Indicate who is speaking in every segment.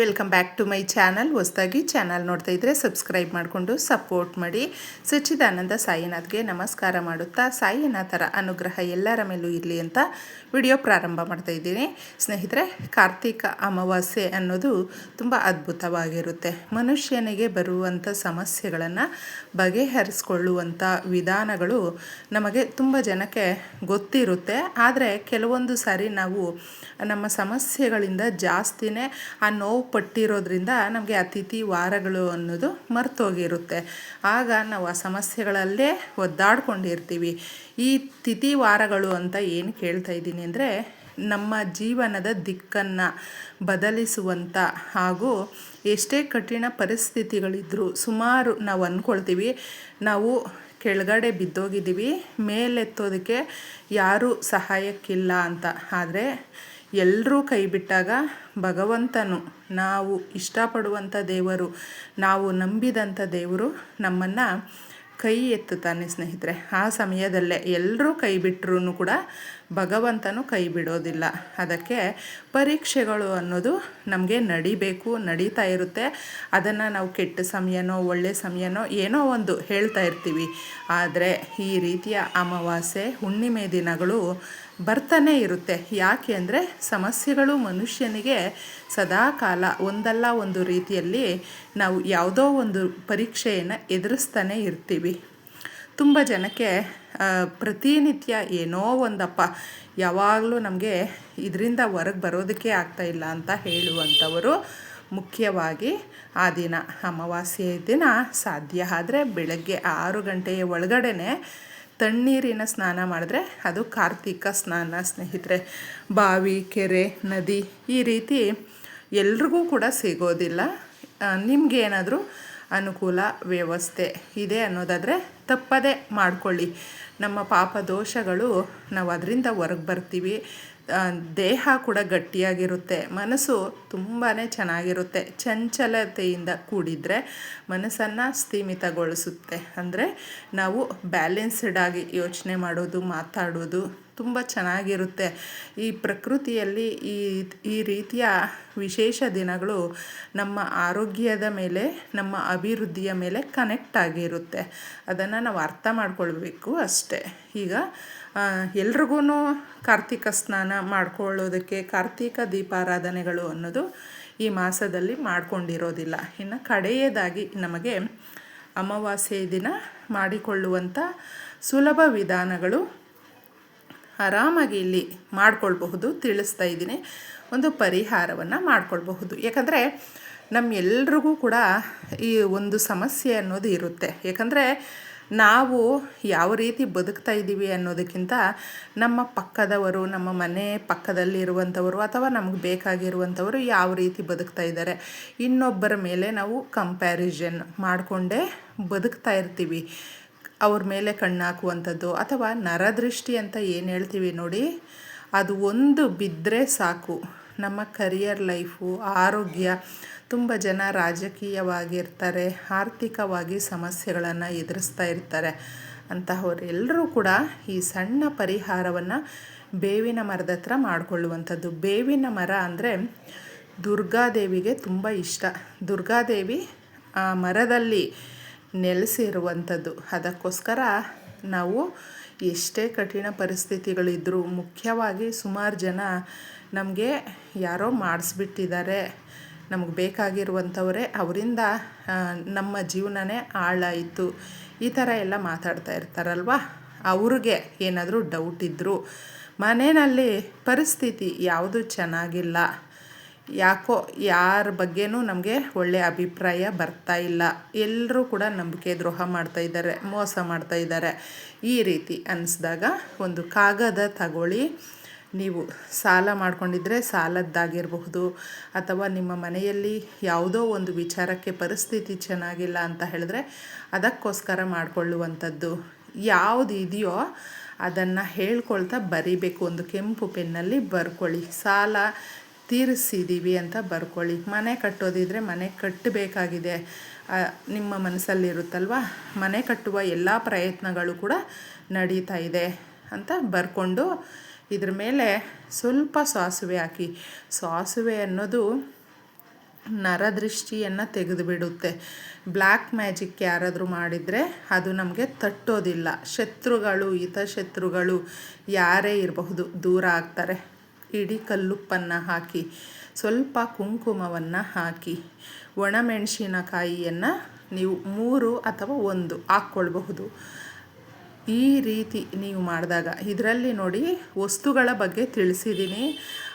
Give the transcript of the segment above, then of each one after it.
Speaker 1: Welcome back to my channel ಹೊಸದಾಗಿ channel ನೋಡ್ತಾ ಇದ್ದರೆ ಸಬ್ಸ್ಕ್ರೈಬ್ ಮಾಡಿಕೊಂಡು ಸಪೋರ್ಟ್ ಮಾಡಿ. ಸಚ್ಚಿದಾನಂದ ಸಾಯಿನಾಥ್ಗೆ ನಮಸ್ಕಾರ ಮಾಡುತ್ತಾ, ಸಾಯಿನಾಥರ ಅನುಗ್ರಹ ಎಲ್ಲರ ಮೇಲೂ ಇರಲಿ ಅಂತ ವಿಡಿಯೋ ಪ್ರಾರಂಭ ಮಾಡ್ತಾ ಇದ್ದೀನಿ. ಸ್ನೇಹಿತರೆ, ಕಾರ್ತಿಕ ಅಮಾವಾಸ್ಯೆ ಅನ್ನೋದು ತುಂಬ ಅದ್ಭುತವಾಗಿರುತ್ತೆ. ಮನುಷ್ಯನಿಗೆ ಬರುವಂಥ ಸಮಸ್ಯೆಗಳನ್ನು ಬಗೆಹರಿಸ್ಕೊಳ್ಳುವಂಥ ವಿಧಾನಗಳು ನಮಗೆ ತುಂಬ ಜನಕ್ಕೆ ಗೊತ್ತಿರುತ್ತೆ. ಆದರೆ ಕೆಲವೊಂದು ಸಾರಿ ನಾವು ನಮ್ಮ ಸಮಸ್ಯೆಗಳಿಂದ ಜಾಸ್ತಿನೇ ಆ ನೋವು ಪಟ್ಟಿರೋದ್ರಿಂದ ನಮಗೆ ಅತಿಥಿ ವಾರಗಳು ಅನ್ನೋದು ಮರ್ತೋಗಿರುತ್ತೆ. ಆಗ ನಾವು ಆ ಸಮಸ್ಯೆಗಳಲ್ಲೇ ಒದ್ದಾಡ್ಕೊಂಡಿರ್ತೀವಿ. ಈ ತಿಥಿ ವಾರಗಳು ಅಂತ ಏನು ಕೇಳ್ತಾ ಇದ್ದೀನಿ ಅಂದರೆ ನಮ್ಮ ಜೀವನದ ದಿಕ್ಕನ್ನು ಬದಲಿಸುವಂಥ ಹಾಗೂ ಎಷ್ಟೇ ಕಠಿಣ ಪರಿಸ್ಥಿತಿಗಳಿದ್ದರೂ ಸುಮಾರು ನಾವು ಅಂದ್ಕೊಳ್ತೀವಿ ನಾವು ಕೆಳಗಡೆ ಬಿದ್ದೋಗಿದ್ದೀವಿ, ಮೇಲೆತ್ತೋದಕ್ಕೆ ಯಾರೂ ಸಹಾಯಕ್ಕಿಲ್ಲ ಅಂತ. ಆದರೆ ಎಲ್ಲರೂ ಕೈ ಬಿಟ್ಟಾಗ ಭಗವಂತನು ನಾವು ಇಷ್ಟಪಡುವಂಥ ದೇವರು, ನಾವು ನಂಬಿದಂಥ ದೇವರು ನಮ್ಮನ್ನು ಕೈ ಎತ್ತುತ್ತಾನೆ ಸ್ನೇಹಿತರೆ. ಆ ಸಮಯದಲ್ಲೇ ಎಲ್ಲರೂ ಕೈ ಬಿಟ್ಟರೂ ಕೂಡ ಭಗವಂತನು ಕೈ ಬಿಡೋದಿಲ್ಲ. ಅದಕ್ಕೆ ಪರೀಕ್ಷೆಗಳು ಅನ್ನೋದು ನಮಗೆ ನಡಿಬೇಕು, ನಡೀತಾ ಇರುತ್ತೆ. ಅದನ್ನು ನಾವು ಕೆಟ್ಟ ಸಮಯನೋ, ಒಳ್ಳೆ ಸಮಯನೋ ಏನೋ ಒಂದು ಹೇಳ್ತಾ ಇರ್ತೀವಿ. ಆದರೆ ಈ ರೀತಿಯ ಅಮಾವಾಸ್ಯೆ, ಹುಣ್ಣಿಮೆ ದಿನಗಳು ಬರ್ತಾನೆ ಇರುತ್ತೆ. ಯಾಕೆ ಅಂದರೆ ಸಮಸ್ಯೆಗಳು ಮನುಷ್ಯನಿಗೆ ಸದಾ ಕಾಲ ಒಂದಲ್ಲ ಒಂದು ರೀತಿಯಲ್ಲಿ ನಾವು ಯಾವುದೋ ಒಂದು ಪರೀಕ್ಷೆಯನ್ನು ಎದುರಿಸ್ತಾನೆ ಇರ್ತೀವಿ. ತುಂಬ ಜನಕ್ಕೆ ಪ್ರತಿನಿತ್ಯ ಏನೋ ಒಂದಪ್ಪ, ಯಾವಾಗಲೂ ನಮಗೆ ಇದರಿಂದ ಹೊರಗೆ ಬರೋದಕ್ಕೆ ಆಗ್ತಾಯಿಲ್ಲ ಅಂತ ಹೇಳುವಂಥವರು ಮುಖ್ಯವಾಗಿ ಆ ದಿನ, ಅಮಾವಾಸ್ಯೆ ದಿನ ಸಾಧ್ಯ ಆದರೆ ಬೆಳಗ್ಗೆ ಆರು ಗಂಟೆಯ ಒಳಗಡೆನೆ ತಣ್ಣೀರಿನ ಸ್ನಾನ ಮಾಡಿದ್ರೆ ಅದು ಕಾರ್ತಿಕ ಸ್ನಾನ, ಸ್ನೇಹಿತರೆ. ಬಾವಿ, ಕೆರೆ, ನದಿ ಈ ರೀತಿ ಎಲ್ರಿಗೂ ಕೂಡ ಸಿಗೋದಿಲ್ಲ. ನಿಮಗೇನಾದರೂ ಅನುಕೂಲ ವ್ಯವಸ್ಥೆ ಇದೆ ಅನ್ನೋದಾದರೆ ತಪ್ಪದೇ ಮಾಡಿಕೊಳ್ಳಿ. ನಮ್ಮ ಪಾಪ ದೋಷಗಳು ನಾವು ಅದರಿಂದ ಹೊರಗೆ ಬರ್ತೀವಿ. ದೇಹ ಕೂಡ ಗಟ್ಟಿಯಾಗಿರುತ್ತೆ. ಮನಸ್ಸು ತುಂಬಾ ಚೆನ್ನಾಗಿರುತ್ತೆ. ಚಂಚಲತೆಯಿಂದ ಕೂಡಿದರೆ ಮನಸ್ಸನ್ನು ಸ್ಥೀಮಿತಗೊಳಿಸುತ್ತೆ. ಅಂದರೆ ನಾವು ಬ್ಯಾಲೆನ್ಸ್ಡ್ ಆಗಿ ಯೋಚನೆ ಮಾಡೋದು, ಮಾತಾಡೋದು ತುಂಬ ಚೆನ್ನಾಗಿರುತ್ತೆ. ಈ ಪ್ರಕೃತಿಯಲ್ಲಿ ಈ ಈ ರೀತಿಯ ವಿಶೇಷ ದಿನಗಳು ನಮ್ಮ ಆರೋಗ್ಯದ ಮೇಲೆ, ನಮ್ಮ ಅಭಿವೃದ್ಧಿಯ ಮೇಲೆ ಕನೆಕ್ಟ್ ಆಗಿರುತ್ತೆ. ಅದನ್ನು ನಾವು ಅರ್ಥ ಮಾಡ್ಕೊಳ್ಬೇಕು ಅಷ್ಟೇ. ಈಗ ಎಲ್ರಿಗೂ ಕಾರ್ತಿಕ ಸ್ನಾನ ಮಾಡ್ಕೊಳ್ಳೋದಕ್ಕೆ ಕಾರ್ತಿಕ ದೀಪಾರಾಧನೆಗಳು ಅನ್ನೋದು ಈ ಮಾಸದಲ್ಲಿ ಮಾಡಿಕೊಂಡಿರೋದಿಲ್ಲ. ಇನ್ನು ಕಡೆಯದಾಗಿ ನಮಗೆ ಅಮಾವಾಸ್ಯೆ ದಿನ ಮಾಡಿಕೊಳ್ಳುವಂಥ ಸುಲಭ ವಿಧಾನಗಳು ಆರಾಮಾಗಿ ಇಲ್ಲಿ ಮಾಡ್ಕೊಳ್ಬಹುದು, ತಿಳಿಸ್ತಾ ಇದ್ದೀನಿ. ಒಂದು ಪರಿಹಾರವನ್ನು ಮಾಡ್ಕೊಳ್ಬಹುದು. ಯಾಕಂದರೆ ನಮ್ಮೆಲ್ರಿಗೂ ಕೂಡ ಈ ಒಂದು ಸಮಸ್ಯೆ ಅನ್ನೋದು ಇರುತ್ತೆ. ಯಾಕಂದರೆ ನಾವು ಯಾವ ರೀತಿ ಬದುಕ್ತಾ ಇದ್ದೀವಿ ಅನ್ನೋದಕ್ಕಿಂತ ನಮ್ಮ ಪಕ್ಕದವರು, ನಮ್ಮ ಮನೆ ಪಕ್ಕದಲ್ಲಿರುವಂಥವರು ಅಥವಾ ನಮಗೆ ಬೇಕಾಗಿರುವಂಥವರು ಯಾವ ರೀತಿ ಬದುಕ್ತಾ ಇದ್ದಾರೆ. ಇನ್ನೊಬ್ಬರ ಮೇಲೆ ನಾವು ಕಂಪ್ಯಾರಿಸನ್ ಮಾಡಿಕೊಂಡೇ ಬದುಕ್ತಾ ಇರ್ತೀವಿ. ಅವ್ರ ಮೇಲೆ ಕಣ್ಣು ಹಾಕುವಂಥದ್ದು ಅಥವಾ ನರದೃಷ್ಟಿ ಅಂತ ಏನು ಹೇಳ್ತೀವಿ ನೋಡಿ, ಅದು ಒಂದು ಬಿದ್ದರೆ ಸಾಕು. ನಮ್ಮ ಕರಿಯರ್ ಲೈಫು ಆರೋಗ್ಯ, ತುಂಬ ಜನ ರಾಜಕೀಯವಾಗಿರ್ತಾರೆ, ಆರ್ಥಿಕವಾಗಿ ಸಮಸ್ಯೆಗಳನ್ನು ಎದುರಿಸ್ತಾ ಇರ್ತಾರೆ. ಅಂತಹವರೆಲ್ಲರೂ ಕೂಡ ಈ ಸಣ್ಣ ಪರಿಹಾರವನ್ನು ಬೇವಿನ ಮರದ ಹತ್ರ ಮಾಡಿಕೊಳ್ಳುವಂಥದ್ದು. ಬೇವಿನ ಮರ ಅಂದರೆ ದುರ್ಗಾದೇವಿಗೆ ತುಂಬ ಇಷ್ಟ. ದುರ್ಗಾದೇವಿ ಆ ಮರದಲ್ಲಿ ನೆಲೆಸಿರುವಂಥದ್ದು. ಅದಕ್ಕೋಸ್ಕರ ನಾವು ಎಷ್ಟೇ ಕಠಿಣ ಪರಿಸ್ಥಿತಿಗಳಿದ್ದರೂ ಮುಖ್ಯವಾಗಿ ಸುಮಾರು ಜನ ನಮಗೆ ಯಾರೋ ಮಾಡಿಸ್ಬಿಟ್ಟಿದ್ದಾರೆ. ನಮಗೆ ಬೇಕಾಗಿರುವಂಥವರೇ ಅವರಿಂದ ನಮ್ಮ ಜೀವನನೇ ಹಾಳಾಯಿತು. ಈ ಥರ ಎಲ್ಲ ಮಾತಾಡ್ತಾ ಇರ್ತಾರಲ್ವ? ಅವ್ರಿಗೆ ಏನಾದರೂ ಡೌಟ್ ಇದ್ದರು ಮನೆಯಲ್ಲಿ ಪರಿಸ್ಥಿತಿ ಯಾವುದು ಚೆನ್ನಾಗಿಲ್ಲ. ಯಾಕೋ ಯಾರ ಬಗ್ಗೆನೂ ನಮಗೆ ಒಳ್ಳೆಯ ಅಭಿಪ್ರಾಯ ಬರ್ತಾ ಇಲ್ಲ. ಎಲ್ಲರೂ ಕೂಡ ನಂಬಿಕೆ ದ್ರೋಹ ಮಾಡ್ತಾ ಇದ್ದಾರೆ, ಮೋಸ ಮಾಡ್ತಾ ಇದ್ದಾರೆ. ಈ ರೀತಿ ಅನ್ನಿಸ್ದಾಗ ಒಂದು ಕಾಗದ ತಗೊಳ್ಳಿ. ನೀವು ಸಾಲ ಮಾಡಿಕೊಂಡಿದ್ರೆ ಸಾಲದ್ದಾಗಿರಬಹುದು, ಅಥವಾ ನಿಮ್ಮ ಮನೆಯಲ್ಲಿ ಯಾವುದೋ ಒಂದು ವಿಚಾರಕ್ಕೆ ಪರಿಸ್ಥಿತಿ ಚೆನ್ನಾಗಿಲ್ಲ ಅಂತ ಹೇಳಿದ್ರೆ ಅದಕ್ಕೋಸ್ಕರ ಮಾಡಿಕೊಳ್ಳುವಂಥದ್ದು. ಯಾವುದು ಇದೆಯೋ ಅದನ್ನು ಹೇಳ್ಕೊಳ್ತಾ ಬರಿಬೇಕು. ಒಂದು ಕೆಂಪು ಪೆನ್ನಲ್ಲಿ ಬರ್ಕೊಳ್ಳಿ. ಸಾಲ ತೀರಿಸಿದ್ದೀವಿ ಅಂತ ಬರ್ಕೊಳ್ಳಿ. ಮನೆ ಕಟ್ಟೋದಿದ್ರೆ ಮನೆ ಕಟ್ಟಬೇಕಾಗಿದೆ. ನಿಮ್ಮ ಮನಸ್ಸಲ್ಲಿರುತ್ತಲ್ವ? ಮನೆ ಕಟ್ಟುವ ಎಲ್ಲ ಪ್ರಯತ್ನಗಳು ಕೂಡ ನಡೀತಾ ಇದೆ ಅಂತ ಬರ್ಕೊಂಡು ಇದ್ರ ಮೇಲೆ ಸ್ವಲ್ಪ ಸಾಸುವೆ ಹಾಕಿ. ಸಾಸುವೆ ಅನ್ನೋದು ನರದೃಷ್ಟಿಯನ್ನು ತೆಗೆದುಬಿಡುತ್ತೆ. ಬ್ಲ್ಯಾಕ್ ಮ್ಯಾಜಿಕ್ ಯಾರಾದರೂ ಮಾಡಿದರೆ ಅದು ನಮಗೆ ತಟ್ಟೋದಿಲ್ಲ. ಶತ್ರುಗಳು, ಹಿತಶತ್ರುಗಳು ಯಾರೇ ಇರಬಹುದು ದೂರ ಆಗ್ತಾರೆ. ಇಡೀ ಕಲ್ಲುಪ್ಪನ್ನು ಹಾಕಿ, ಸ್ವಲ್ಪ ಕುಂಕುಮವನ್ನು ಹಾಕಿ, ಒಣಮೆಣಸಿನಕಾಯಿಯನ್ನು ನೀವು ಮೂರು ಅಥವಾ ಒಂದು ಹಾಕ್ಕೊಳ್ಬಹುದು. ಈ ರೀತಿ ನೀವು ಮಾಡಿದಾಗ, ಇದರಲ್ಲಿ ನೋಡಿ ವಸ್ತುಗಳ ಬಗ್ಗೆ ತಿಳಿಸಿದ್ದೀನಿ.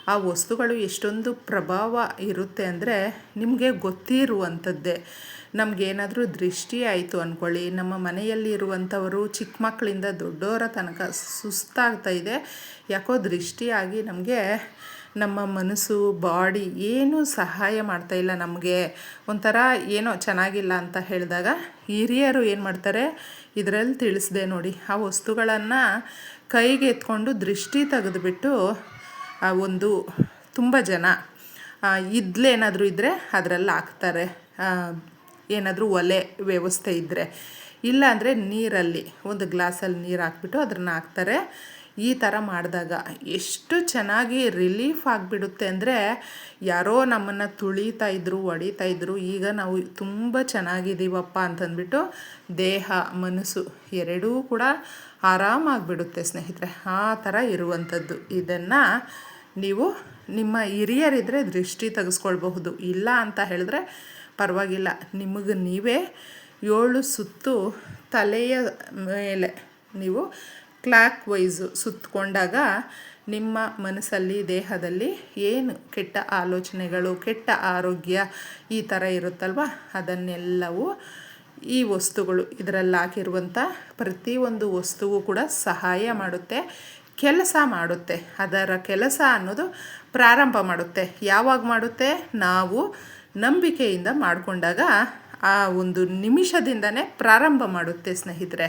Speaker 1: ಆ ವಸ್ತುಗಳು ಎಷ್ಟೊಂದು ಪ್ರಭಾವ ಇರುತ್ತೆ ಅಂದರೆ ನಿಮಗೆ ಗೊತ್ತಿರುವಂಥದ್ದೇ. ನಮಗೇನಾದರೂ ದೃಷ್ಟಿ ಆಯಿತು ಅಂದ್ಕೊಳ್ಳಿ ನಮ್ಮ ಮನೆಯಲ್ಲಿ ಇರುವಂಥವರು ಚಿಕ್ಕ ಮಕ್ಕಳಿಂದ ದೊಡ್ಡವರ ತನಕ ಸುಸ್ತಾಗ್ತಾ ಇದೆ. ಯಾಕೋ ದೃಷ್ಟಿಯಾಗಿ ನಮಗೆ ನಮ್ಮ ಮನಸ್ಸು, ಬಾಡಿ ಏನೂ ಸಹಾಯ ಮಾಡ್ತಾ ಇಲ್ಲ ನಮಗೆ. ಒಂಥರ ಏನೋ ಚೆನ್ನಾಗಿಲ್ಲ ಅಂತ ಹೇಳಿದಾಗ ಹಿರಿಯರು ಏನು ಮಾಡ್ತಾರೆ? ಇದರಲ್ಲಿ ತಿಳಿಸ್ದೆ ನೋಡಿ. ಆ ವಸ್ತುಗಳನ್ನು ಕೈಗೆ ಎತ್ಕೊಂಡು ದೃಷ್ಟಿ ತೆಗೆದುಬಿಟ್ಟು ಆ ಒಂದು ತುಂಬ ಜನ ಇದ್ಲೇನಾದರೂ ಇದ್ದರೆ ಅದರಲ್ಲಿ ಹಾಕ್ತಾರೆ. ಏನಾದರೂ ಒಲೆ ವ್ಯವಸ್ಥೆ ಇದ್ದರೆ ಇಲ್ಲ ಅಂದರೆ ನೀರಲ್ಲಿ, ಒಂದು ಗ್ಲಾಸಲ್ಲಿ ನೀರು ಹಾಕ್ಬಿಟ್ಟು ಅದನ್ನು ಹಾಕ್ತಾರೆ. ಈ ಥರ ಮಾಡಿದಾಗ ಎಷ್ಟು ಚೆನ್ನಾಗಿ ರಿಲೀಫ್ ಆಗಿಬಿಡುತ್ತೆ ಅಂದರೆ ಯಾರೋ ನಮ್ಮನ್ನು ತುಳಿತಾ ಇದ್ರು, ಹೊಡಿತಾ ಇದ್ರು, ಈಗ ನಾವು ತುಂಬ ಚೆನ್ನಾಗಿದ್ದೀವಪ್ಪ ಅಂತಂದ್ಬಿಟ್ಟು ದೇಹ, ಮನಸ್ಸು ಎರಡೂ ಕೂಡ ಆರಾಮಾಗಿಬಿಡುತ್ತೆ ಸ್ನೇಹಿತರೆ. ಆ ಥರ ಇರುವಂಥದ್ದು ಇದನ್ನು ನೀವು ನಿಮ್ಮ ಹಿರಿಯರಿದ್ದರೆ ದೃಷ್ಟಿ ತೆಗೆಸ್ಕೊಳ್ಬಹುದು. ಇಲ್ಲ ಅಂತ ಹೇಳಿದ್ರೆ ಪರವಾಗಿಲ್ಲ. ನಿಮಗೆ ನೀವೇ ಏಳು ಸುತ್ತು ತಲೆಯ ಮೇಲೆ ನೀವು ಕ್ಲಾಕ್ ವೈಸು ಸುತ್ತಕೊಂಡಾಗ ನಿಮ್ಮ ಮನಸ್ಸಲ್ಲಿ, ದೇಹದಲ್ಲಿ ಏನು ಕೆಟ್ಟ ಆಲೋಚನೆಗಳು, ಕೆಟ್ಟ ಆರೋಗ್ಯ ಈ ಥರ ಇರುತ್ತಲ್ವ? ಅದನ್ನೆಲ್ಲವೂ ಈ ವಸ್ತುಗಳು ಇದರಲ್ಲಿ ಹಾಕಿರುವಂಥ ಪ್ರತಿಯೊಂದು ವಸ್ತುವು ಕೂಡ ಸಹಾಯ ಮಾಡುತ್ತೆ, ಕೆಲಸ ಮಾಡುತ್ತೆ. ಅದರ ಕೆಲಸ ಅನ್ನೋದು ಪ್ರಾರಂಭ ಮಾಡುತ್ತೆ. ಯಾವಾಗ ಮಾಡುತ್ತೆ? ನಾವು ನಂಬಿಕೆಯಿಂದ ಮಾಡಿಕೊಂಡಾಗ ಆ ಒಂದು ನಿಮಿಷದಿಂದನೇ ಪ್ರಾರಂಭ ಮಾಡುತ್ತೆ ಸ್ನೇಹಿತರೆ.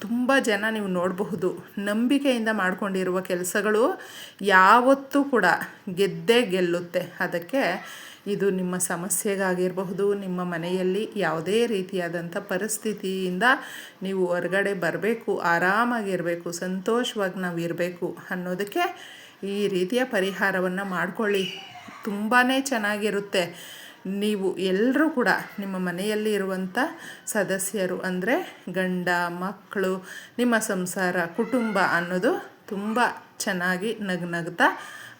Speaker 1: ತುಂಬ ಜನ ನೀವು ನೋಡಬಹುದು, ನಂಬಿಕೆಯಿಂದ ಮಾಡಿಕೊಂಡಿರುವ ಕೆಲಸಗಳು ಯಾವತ್ತೂ ಕೂಡ ಗೆದ್ದೇ ಗೆಲ್ಲುತ್ತೆ. ಅದಕ್ಕೆ ಇದು ನಿಮ್ಮ ಸಮಸ್ಯೆಗಾಗಿರಬಹುದು, ನಿಮ್ಮ ಮನೆಯಲ್ಲಿ ಯಾವುದೇ ರೀತಿಯಾದಂಥ ಪರಿಸ್ಥಿತಿಯಿಂದ ನೀವು ಹೊರಗಡೆ ಬರಬೇಕು, ಆರಾಮಾಗಿರಬೇಕು, ಸಂತೋಷವಾಗಿ ನಾವು ಇರಬೇಕು ಅನ್ನೋದಕ್ಕೆ ಈ ರೀತಿಯ ಪರಿಹಾರವನ್ನು ಮಾಡಿಕೊಳ್ಳಿ. ತುಂಬಾ ಚೆನ್ನಾಗಿರುತ್ತೆ. ನೀವು ಎಲ್ಲರೂ ಕೂಡ ನಿಮ್ಮ ಮನೆಯಲ್ಲಿ ಇರುವಂಥ ಸದಸ್ಯರು ಅಂದರೆ ಗಂಡ, ಮಕ್ಕಳು, ನಿಮ್ಮ ಸಂಸಾರ, ಕುಟುಂಬ ಅನ್ನೋದು ತುಂಬ ಚೆನ್ನಾಗಿ ನಗ್ನಗ್ತಾ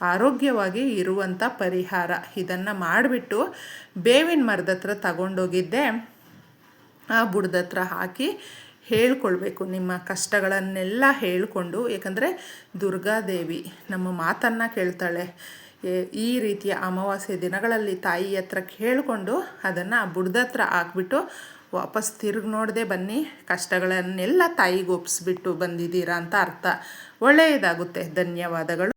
Speaker 1: ಆರೋಗ್ಯವಾಗಿ ಇರುವಂಥ ಪರಿಹಾರ ಇದನ್ನು ಮಾಡಿಬಿಟ್ಟು ಬೇವಿನ ಮರದ ಹತ್ರ ತಗೊಂಡೋಗಿದ್ದೆ. ಆ ಬುಡದ ಹತ್ರ ಹಾಕಿ ಹೇಳ್ಕೊಳ್ಬೇಕು, ನಿಮ್ಮ ಕಷ್ಟಗಳನ್ನೆಲ್ಲ ಹೇಳಿಕೊಂಡು. ಏಕೆಂದರೆ ದುರ್ಗಾದೇವಿ ನಮ್ಮ ಮಾತನ್ನು ಕೇಳ್ತಾಳೆ. ಈ ರೀತಿಯ ಅಮಾವಾಸ್ಯೆ ದಿನಗಳಲ್ಲಿ ತಾಯಿ ಹತ್ರ ಕೇಳಿಕೊಂಡು ಅದನ್ನು ಬುಡದ ಹತ್ರ ಹಾಕ್ಬಿಟ್ಟು ವಾಪಸ್ ತಿರುಗಿ ನೋಡದೆ ಬನ್ನಿ. ಕಷ್ಟಗಳನ್ನೆಲ್ಲ ತಾಯಿಗೆ ಒಪ್ಪಿಸ್ಬಿಟ್ಟು ಬಂದಿದ್ದೀರಾ ಅಂತ ಅರ್ಥ. ಒಳ್ಳೆಯದಾಗುತ್ತೆ. ಧನ್ಯವಾದಗಳು.